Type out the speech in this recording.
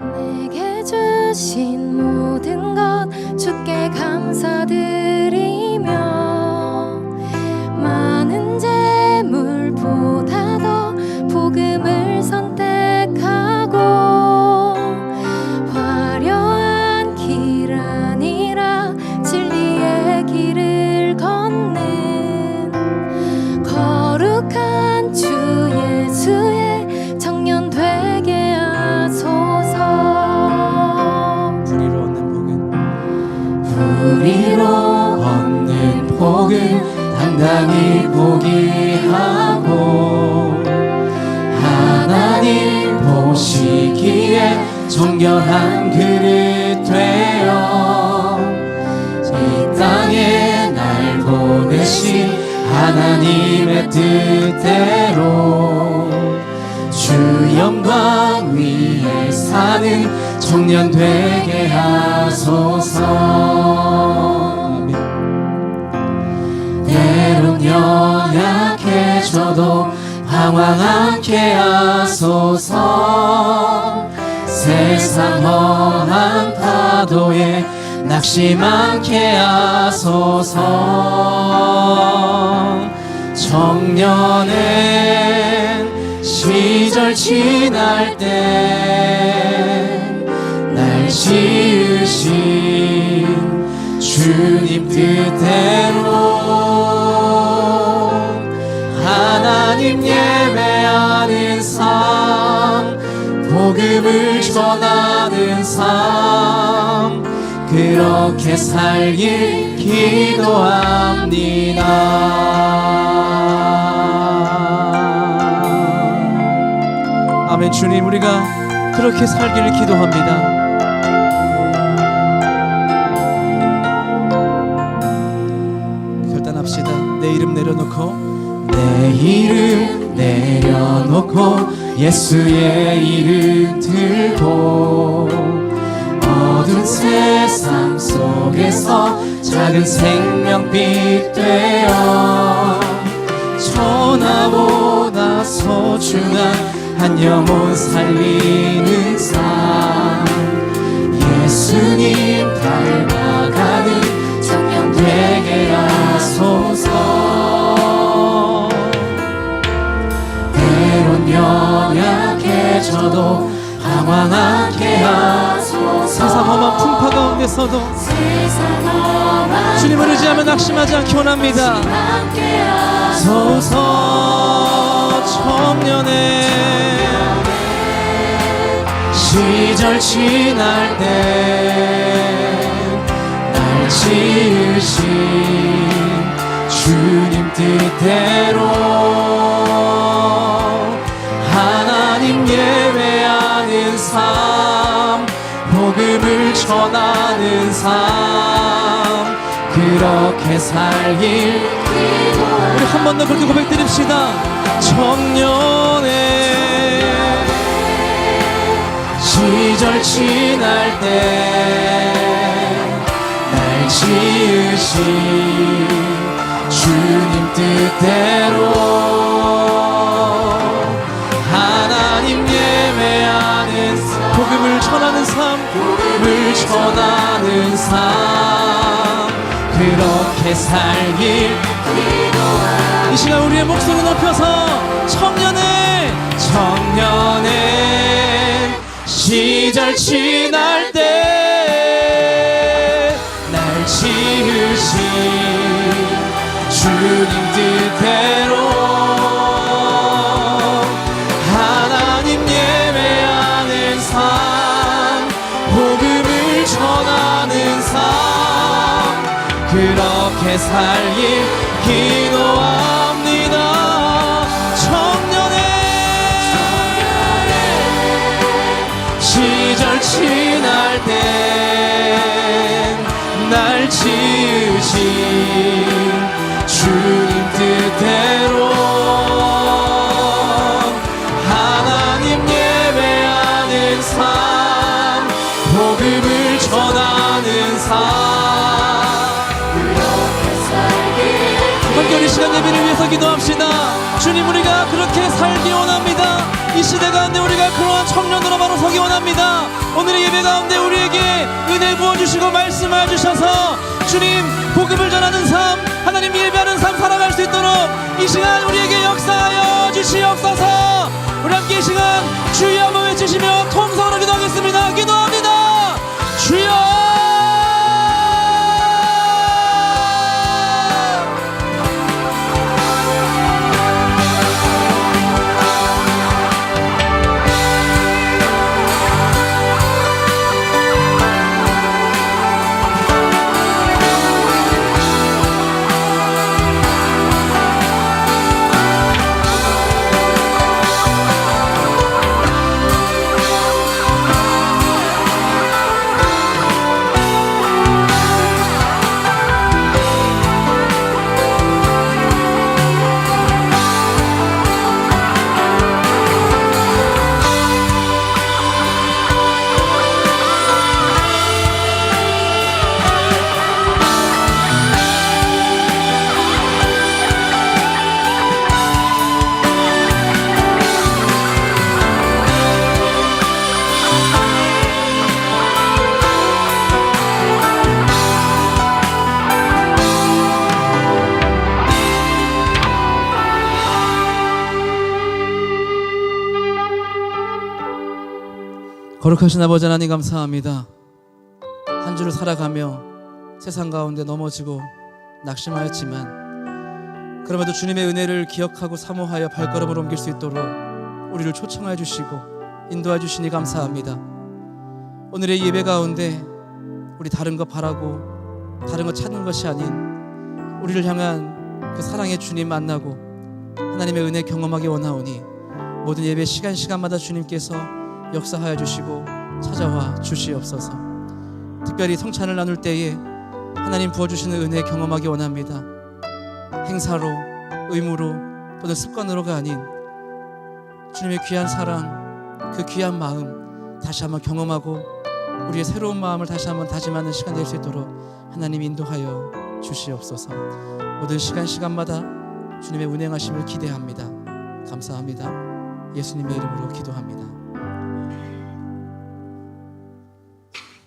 내게 주신 모든 것 주께 감사드리며 많은 재물보다 도 복음을 선택 당당히 포기하고 하나님 보시기에 정결한 그릇 되어 이 땅에 날 보내신 하나님의 뜻대로 주 영광 위에 사는 청년 되게 하소서 연약해져도 방황 않게 하소서. 세상 험한 파도에 낙심 않게 하소서. 청년은 시절 지날 때날 지으신 주님 뜻대 하나님 예배하는 삶 복음을 전하는 삶. 그렇게 살길 기도합니다. 아멘. 주님 우리가 그렇게 살기를 기도합니다. 결단합시다. 내 이름 내려놓고 내 이름 내려놓고 예수의 이름 들고 어두운 세상 속에서 작은 생명빛 되어 천하보다 소중한 한 영혼 살리는 삶. 예수님 연약해져도 방황하게 하소서. 세상 험한 풍파 가운데서도 주님을 의지하며 낙심하지 않기 원합니다. 소서. 청년의 시절 지날 때날 지으신 주님 뜻대 전하는 삶. 그렇게 살길. 우리 한 번 더 그렇게 고백드립시다. 청년의 시절 지날 때 날 지으신 주님 뜻대로 하나님 예배하는 삶 복음을 전하는 삶 복음을 전하는 삶. 그렇게 살길 이 시간 우리의 목소리 높여서 청년의 청년의 시절 지날 때 날 지으신 주님 뜻대 살길 기도합 이 시간 예배를 위해서 기도합시다 주님 우리가 그렇게 살기 원합니다 이 시대 가운데 우리가 그러한 청년으로 바로 서기 원합니다. 오늘의 예배 가운데 우리에게 은혜 부어주시고 말씀해 주셔서 주님 복음을 전하는 삶, 하나님 예배하는 삶 살아갈 수 있도록 이 시간 우리에게 역사하여 주시옵소서. 우리 함께 이 시간 주여 한번 외치시며 통성으로 기도하겠습니다. 기도합니다. 거룩하신 아버지 하나님 감사합니다. 한 주를 살아가며 세상 가운데 넘어지고 낙심하였지만 그럼에도 주님의 은혜를 기억하고 사모하여 발걸음을 옮길 수 있도록 우리를 초청해 주시고 인도해 주시니 감사합니다. 오늘의 예배 가운데 우리 다른 것 바라고 다른 것 찾는 것이 아닌 우리를 향한 그 사랑의 주님 만나고 하나님의 은혜 경험하기 원하오니 모든 예배 시간 시간마다 주님께서 역사하여 주시고 찾아와 주시옵소서. 특별히 성찬을 나눌 때에 하나님 부어 주시는 은혜 경험하기 원합니다. 행사로, 의무로 또는 습관으로가 아닌 주님의 귀한 사랑, 그 귀한 마음 다시 한번 경험하고 우리의 새로운 마음을 다시 한번 다짐하는 시간 될 수 있도록 하나님 인도하여 주시옵소서. 모든 시간 시간마다 주님의 운행하심을 기대합니다. 감사합니다. 예수님의 이름으로 기도합니다.